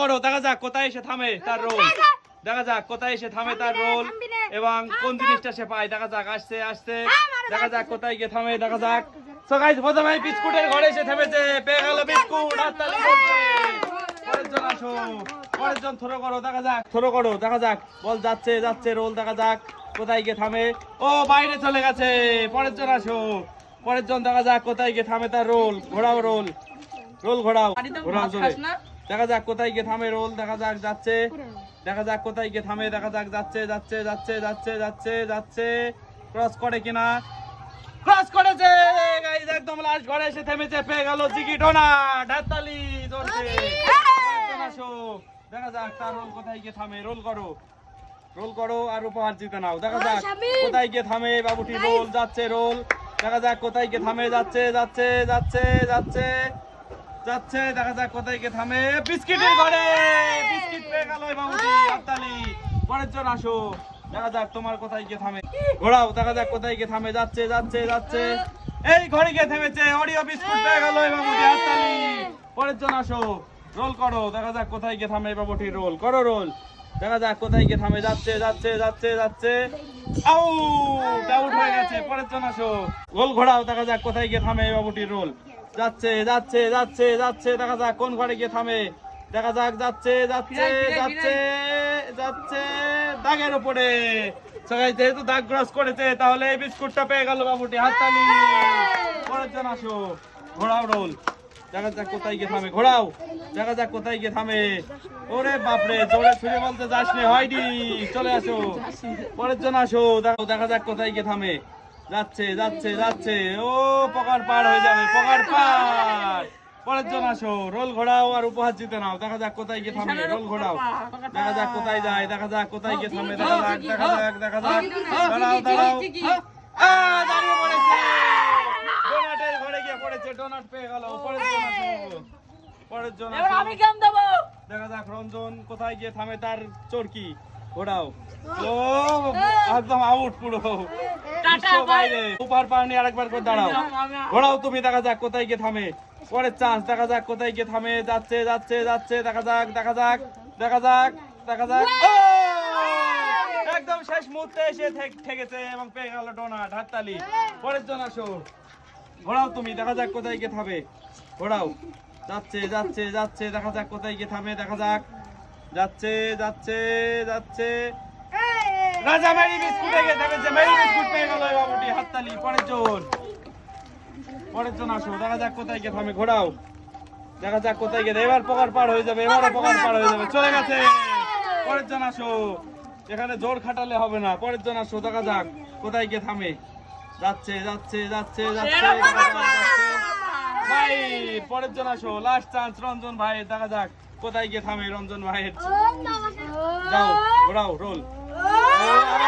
করো দেখা যাক কোথায় এসে থামে তার রোল দেখা যাক কোথায় এসে থামে তার রোল এবং কোন জিনিসটা সে পায়। দেখা যাক আসছে আসছে। দেখা যাক কোথায় গিয়ে থামে দেখা যাক। সো গাইস প্রথমে বিস্কুটের ঘরে এসে থেমেছে পেয়ে গেল বিস্কুট হাততালি করছে। পরের জন আসো পরের থ্রো করো দেখা যাক থ্রো করো দেখা যাক। বল যাচ্ছে যাচ্ছে রোল দেখা যাক কোথায় গিয়ে থামে। ও বাইরে চলে গেছে পরের জন আসো পরের জন দেখা যাক কোথায় গিয়ে থামে তার রোল ঘোরাও রোল রোল ঘোরাও। ঘোরাও জোরে দেখা যাক কোথায় গিয়ে থামে রোল দেখা যাক যাচ্ছে। দেখা যাক কোথায় গিয়ে থামে দেখা যাক যাচ্ছে যাচ্ছে যাচ্ছে যাচ্ছে যাচ্ছে যাচ্ছে। ক্রস করে কিনা? ক্রস করেছে! গাইস একদম লাস্ট ঘরে এসে থেমেছে পেয়ে গেল জিগি ডোনা ঢাতালি আসো। দেখা যাক তার রোল কোথায় গিয়ে থামে। রোল করো। রোল করো আর উপহার জিতে নাও। দেখা যাক কোথায় গিয়ে থামে বাবুটি। রোল যাচ্ছে রোল দেখা যাক কোথায় গিয়ে থামে যাচ্ছে যাচ্ছে যাচ্ছে যাচ্ছে। যাচ্ছে দেখা যাক কোথায় গিয়ে থামে। বিস্কিটের ঘরে বিস্কিট পেয়ে গেল বাবুটি হাততালি। পরের জন আসো দেখা যাক তোমার কোথায় গিয়ে থামে। ঘোরাও দেখা যাক কোথায় গিয়ে থামে। যাচ্ছে যাচ্ছে যাচ্ছে। এই ঘরে গিয়ে থেমেছে অডিও বিস্কুট পেয়ে গেল বাবুটি হাততালি। পরের জন আসো রোল করো দেখা যাক কোথায় গিয়ে থামে বাবুটি রোল করো রোল দেখা যাক কোথায় গিয়ে থামে। যাচ্ছে যাচ্ছে যাচ্ছে যাচ্ছে। আউট আউট হয়ে গেছে পরের জন আসো। গোল ঘোরাও দেখা যাক কোথায় গিয়ে থামে এই বাবুটির রোল যাচ্ছে যাচ্ছে যাচ্ছে যাচ্ছে। দেখা যাক কোন ঘরে গিয়ে থামে। দেখা যাক যাচ্ছে যাচ্ছে যাচ্ছে যাচ্ছে। দাগের উপরে। সবাই যেহেতু দাগ ক্রস করেছে তাহলে এই বিস্কুটটা পেয়ে গেল বাবুটি। হাততালি। পরের জন আসো। ঘোড়াও রোল। দেখা যাক কোথায় গিয়ে থামে। ঘোড়াও দেখা যাক কোথায় গিয়ে থামে। ওরে বাপরে জোরে ছুড়ে বলতে যাসনি। হয়নি। চলে আসো। পরের জন আসো। দেখো দেখা যাক কোথায় গিয়ে থামে। যাচ্ছে যাচ্ছে যাচ্ছে। ও পকার পার হয়ে যাবে পকার পার। পরের জন আসো রোল ঘোড়াও আর উপহার জিতে নাও। দেখা যাক কোথায় গিয়ে থামে রোল ঘোড়াও। দেখা যাক কোথায় যায় দেখা যাক কোথায় গিয়ে থামে দেখা যাক দেখা যাক দেখা যাক। দাঁড়াও দাঁড়াও। দাঁড়িয়ে পড়েছে। ডোনাটের ঘরে গিয়ে পড়েছে ডোনাট পেয়ে গেল। পরের জন পরের জন আমি কেমন দেবো। দেখা যাক রঞ্জন কোথায় গিয়ে থামে তার চরকি ঘোড়াও। ও একদম আউট পুরো। পাওনি আরেকবার করে দাঁড়াও। ঘোড়াও তুমি দেখা যাক কোথায় গিয়ে থামে। পরের চান্স দেখা যাক কোথায় গিয়ে থামে। যাচ্ছে যাচ্ছে যাচ্ছে দেখা যাক দেখা যাক দেখা যাক দেখা যাক। একদম শেষ মুহূর্তে এসে ঠেক- ঠেকেছে এবং পেয়ে গেল ডোনাট হাততালি পরের জন আসো। ঘোড়াও তুমি দেখা যাক কোথায় গিয়ে থামে। ঘোড়াও যাচ্ছে যাচ্ছে যাচ্ছে দেখা যাক কোথায় গিয়ে থামে দেখা যাক। যাচ্ছে যাচ্ছে যাচ্ছে। রাজা মেরি বিস্কুটে গিয়ে থেমেছে মেরি বিস্কুট পেয়ে গেল বাবুটি হাততালি। পরের জন। পরের জন আসো দেখা যাক কোথায় গিয়ে থামে। ঘোড়াও দেখা যাক কোথায় গিয়ে এবার পকার পার হয়ে যাবে এবারে পকার পার হয়ে যাবে। চলে গেছে। পরের জন আসো। এখানে জোর খাটালে হবে না। পরের জন আসো দেখা যাক কোথায় গিয়ে থামে। যাচ্ছে যাচ্ছে যাচ্ছে যাচ্ছে যাচ্ছে। ভাই পরের জন আসো। লাস্ট চান্স রঞ্জন ভাই দেখা যাক কোথায় গিয়ে থামে রঞ্জন ভাইয়ের। যাও ঘোরাও রোল আবার চলে গেল।